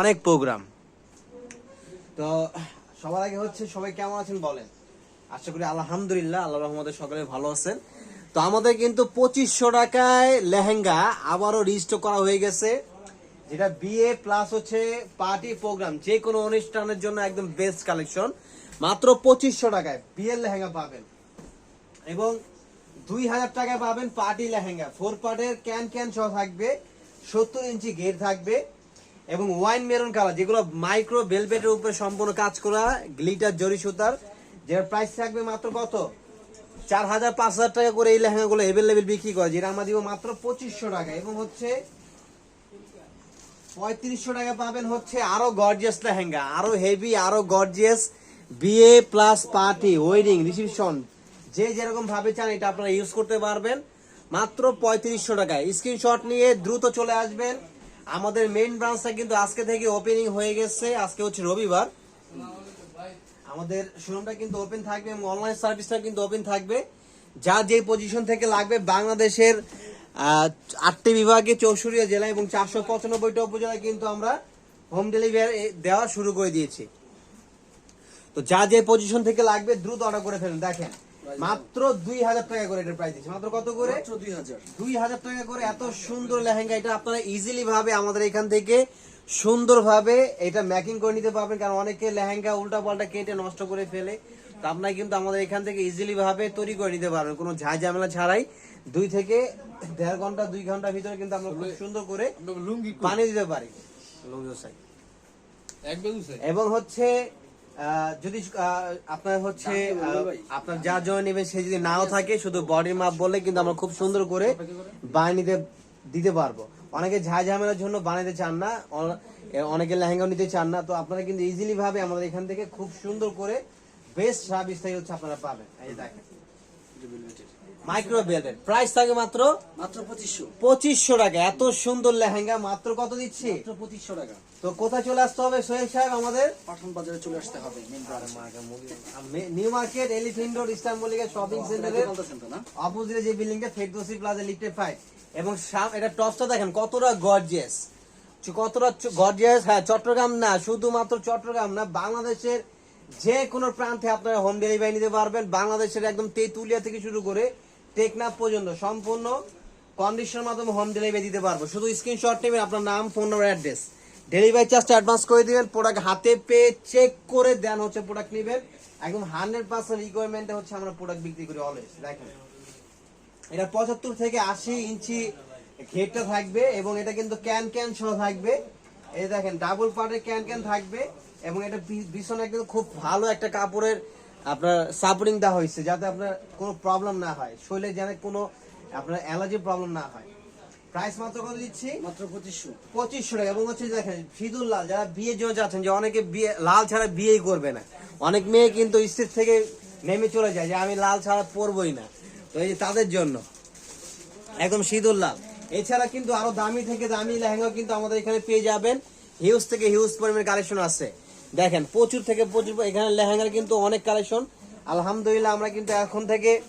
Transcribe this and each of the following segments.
অনেক প্রোগ্রাম তো, সবার আগে হচ্ছে সবাই কেমন আছেন বলেন। আশা করি আলহামদুলিল্লাহ, আল্লাহ রহমদের সকলে ভালো আছেন। তো আমাদের কিন্তু পঁচিশশো টাকায় লেহেঙ্গা আবারও রেজিস্টার করা হয়ে গেছে, যেটা বিয়ে প্লাস হচ্ছে পার্টি প্রোগ্রাম যে কোনো অনুষ্ঠানের জন্য একদম বেস্ট কালেকশন মাত্র পঁচিশশো টাকায় বিয়ের লেহেঙ্গা পাবেন। এবং দুই হাজার টাকায় পাবেন পার্টি লেহেঙ্গা। ফোর পার্টের ক্যান ক্যান সহ থাকবে, সত্তর ইঞ্চি গের থাকবে। এবং ওয়াইন মেরুন কালার, যেগুলো মাইক্রো ভেলভেটের উপরে সম্পূর্ণ কাজ করা, গ্লিটার, জরি সুতার, যেটার প্রাইস থাকবে মাত্র কত? চার হাজার পাঁচ হাজার টাকা করে এই লেহেঙ্গাগুলো এভেলেবেল বিক্রি করে, যেটা আমরা দিব মাত্র পঁচিশশো টাকা। এবং হচ্ছে পঁয়ত্রিশশো টাকা পাবেন হচ্ছে আরও গর্জিয়াস লেহেঙ্গা, আরও হেভি আরও গর্জিয়াস বিয়ে প্লাস পার্টি ওয়েডিং রিসিপশন যে যেরকম ভাবে চান এটা আপনারা ইউজ করতে পারবেন। মাত্র পঁয়ত্রিশশো টাকায়। স্ক্রিনশট নিয়ে দ্রুত চলে আসবেন। আমাদের মেইন ব্রাঞ্চটা কিন্তু আজকে থেকে ওপেনিং হয়ে গেছে। আজকে হচ্ছে রবিবার। আমাদের শোরুমটা কিন্তু ওপেন থাকবে এবং অনলাইন সার্ভিসটা কিন্তু ওপেন থাকবে। যা যে পজিশন থেকে লাগবে বাংলাদেশের আটটি বিভাগে চৌষট্টি জেলা এবং চারশো পঁচানব্বইটা উপজেলায় কিন্তু আমরা হোম ডেলিভারি দেওয়া শুরু করে দিয়েছি। তো যা যে পজিশন থেকে লাগবে দ্রুত অর্ডার করে ফেলুন, দেখেন। মাত্র দুই হাজার টাকা করে এটার প্রাইস দিচ্ছে। মাত্র কত করে? দুই হাজার। দুই হাজার টাকা করে এত সুন্দর লেহেঙ্গা এটা আপনারা ইজিলি ভাবে আমাদের এখান থেকে সুন্দরভাবে এটা ম্যাকিং করে নিতে পারবেন কারণ অনেকে লেহেঙ্গা উল্টা পাল্টা কেটে নষ্ট করে ফেলে। তো আপনারা কিন্তু আমাদের এখান থেকে ইজিলি ভাবে তৈরি করে নিতে পারবেন কোনো ঝাঁ ঝামেলা ছাড়াই। দুই থেকে দেড় ঘণ্টা দুই ঘণ্টার ভিতরে কিন্তু আমরা খুব সুন্দর করে লুঙ্গি পানি দিতে পারি। বেদু চাই এবং হচ্ছে যদি আপনার হচ্ছে? আপনার যা জয় নেবেন সে যদি নাও থাকে শুধু বডির মাপ বলে কিন্তু আমরা খুব সুন্দর করে বানিয়ে দিতে পারব। অনেকে ঝা ঝামেলার জন্য বানাতে চান না অনেকে লেহেঙ্গা নিতে চান না তো আপনারা কিন্তু ইজিলি ভাবে আমাদের এখান থেকে খুব সুন্দর করে বেস্ট সার্ভিস থেকে হচ্ছে আপনারা পাবেন। এই দেখেন। প্রাইস থাকে মাত্র? মাত্র পঁচিশশো। পঁচিশশো টাকা। এত সুন্দর লেহেঙ্গা। মাত্র কত দিচ্ছি? পঁচিশশো টাকা। তো কোথায় চলে আসতে হবে সোহেল সাহেব আমাদের? পাঠান বাজারে চলে আসতে হবে। New Market Elephant Road shopping সেন্টারের সেন্টার অপোজিটে যে বিল্ডিংটা ফেরদৌসি প্লাজা লিফটে ফাইভ এবং এটা দেখেন কতটা গর্জিয়াস কতটা গর্জিয়াস হ্যাঁ চট্টগ্রাম না শুধুমাত্র চট্টগ্রাম না বাংলাদেশের যে কোনো প্রান্তে আপনারা হোম ডেলিভারি নিতে পারবেন। বাংলাদেশের একদম তেঁতুলিয়া থেকে শুরু করে টেকনাফ পর্যন্ত সম্পূর্ণ কন্ডিশনের মাধ্যমে হোম ডেলিভারি দিতে পারব। শুধু স্ক্রিনশট নেবেন আপনার নাম ফোন নাম্বার অ্যাড্রেস ডেলিভারি চার্জটা অ্যাডভান্স করে দিবেন প্রোডাক্ট হাতে পেয়ে চেক করে দেন হচ্ছে প্রোডাক্ট নেবেন। একদম হান্ড্রেড পার্সেন্ট রিকোয়ারমেন্টে হচ্ছে আমরা প্রোডাক্ট বিক্রি করি অলওয়েজ দেখেন। এটা পঁচাত্তর থেকে আশি ইঞ্চি ঘেরটা থাকবে এবং এটা কিন্তু ক্যান ক্যান সহ থাকবে। এই দেখেন ডাবল পার্টের ক্যান ক্যান থাকবে এবং এটা পিছনে কিন্তু খুব ভালো একটা কাপড়ের আপনার সাপোর্টিং দেওয়া হয়েছে যাতে আপনার কোনো প্রবলেম না হয়। শরীরে যেন কোনো আপনার অ্যালার্জি প্রবলেম না হয়। প্রাইস মাত্র কত দিচ্ছি? মাত্র পঁচিশশো। পঁচিশশো টাকা। এবং হচ্ছে দেখেন ফিদুল লাল যারা বিয়ের জন্য যাচ্ছেন যে অনেকে বিয়ে লাল ছাড়া বিয়েই করবে না। অনেক মেয়ে কিন্তু স্টেজ থেকে নেমে চলে যায় যে আমি লাল ছাড়া পরবই না। তো এই যে তাদের জন্য। একদম সিঁদুর লাল। এছাড়া কিন্তু আরও দামি থেকে দামি লেহেঙ্গা কিন্তু আমাদের এখানে পেয়ে যাবেন। হিউজ থেকে হিউজ পরিমাণের কালেকশন আছে। দেখেন, প্রচুর থেকে প্রচুর, এখানে লেহেঙ্গার কিন্তু অনেক কালেকশন আলহামদুলিল্লাহ, আমরা কিন্তু এখন থেকে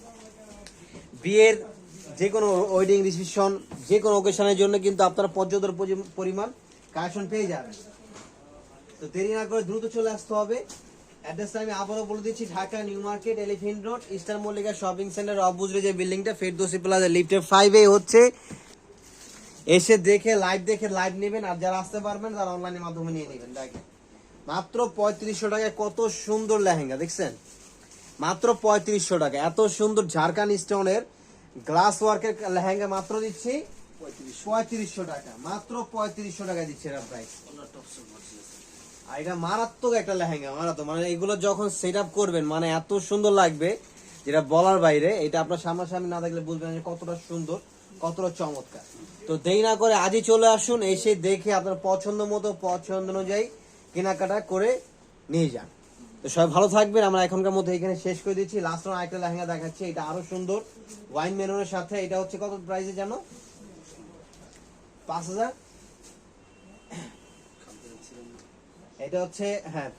বিয়ের যে কোনো ওয়েডিং রিসেপশন যে কোনো ওকেশনের জন্য কিন্তু আপনারা পর্যাপ্ত পরি- পরিমাণ কালেকশন পেয়ে যাবেন। তো দেরি না করে দ্রুত চলে আসতে হবে। অ্যাড্রেসটা আমি আবারও বলে দিচ্ছি, Dhaka, New Market, Elephant Road Eastern Mallika shopping centre, অবুজরে যে বিল্ডিংটা, ফেরদোসি প্লাজা লিফটের ফাইভে হচ্ছে। এসে দেখে লাইভ দেখে লাইভ নেবেন। আর যারা আসতে পারবেন, তারা অনলাইনের মাধ্যমে নিয়ে নেবেন। দেখেন। মাত্র পঁয়ত্রিশশো টাকায় কত সুন্দর লেহেঙ্গা দেখছেন? মাত্র পঁয়ত্রিশশো টাকা। এত সুন্দর ঝাড়খান স্টোনের গ্লাস ওয়ার্কের লেহেঙ্গা মাত্র দিচ্ছি। পঁয়ত্রিশশো। টাকা। মাত্র পঁয়ত্রিশশো টাকা দিচ্ছে এরা প্রাইস আর এটা মারাত্মক একটা লেহেঙ্গা মারাত্মক। মানে এগুলো যখন সেট আপ করবেন মানে এত সুন্দর লাগবে যেটা বলার বাইরে এটা আপনার সামনাসামনি না দেখলে বুঝবেন যে কতটা সুন্দর কতটা চমৎকার। তো দেরি না করে আজই চলে আসুন এসে দেখে আপনার পছন্দ মতো পছন্দ অনুযায়ী কেনাকাটা করে নিয়ে যান। তো সবাই ভালো থাকবেন, আমরা এখনকার মধ্যে এখানে শেষ করে দিচ্ছি। লাস্ট রাউন্ড আরেকটা লেহেঙ্গা দেখাচ্ছি, এটা আরও সুন্দর। ওয়াইন মেনুনের সাথে, এটা হচ্ছে কত প্রাইসে জানো? পাঁচ হাজার? এটা হচ্ছে হ্যাঁ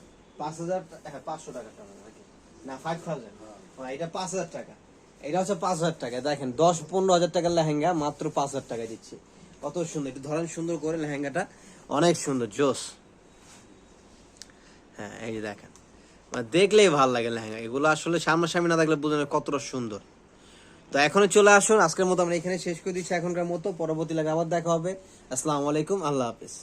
পাঁচ হাজার হ্যাঁ পাঁচশো টাকা না ফাইভ থাউজেন্ড এটা পাঁচ হাজার টাকা। এটা হচ্ছে পাঁচ হাজার টাকা। দেখেন, দশ পনেরো হাজার টাকার লেহেঙ্গা, মাত্র পাঁচ হাজার টাকা দিচ্ছি। কত সুন্দর, একটু ধরেন সুন্দর করে লেহেঙ্গাটা। অনেক সুন্দর, জোস। হ্যাঁ এই দেখেন। মানে দেখলেই ভালো লাগে লেহেঙ্গা এগুলো আসলে সামনাসামনি না দেখলে বুঝলেন কতটা সুন্দর। তো এখনও চলে আসুন, আজকের মতো আমরা এখানে শেষ করে দিচ্ছি এখনকার মতো, পরবর্তী লাগে আবার দেখা হবে। আসসালামু আলাইকুম, আল্লাহ হাফিজ।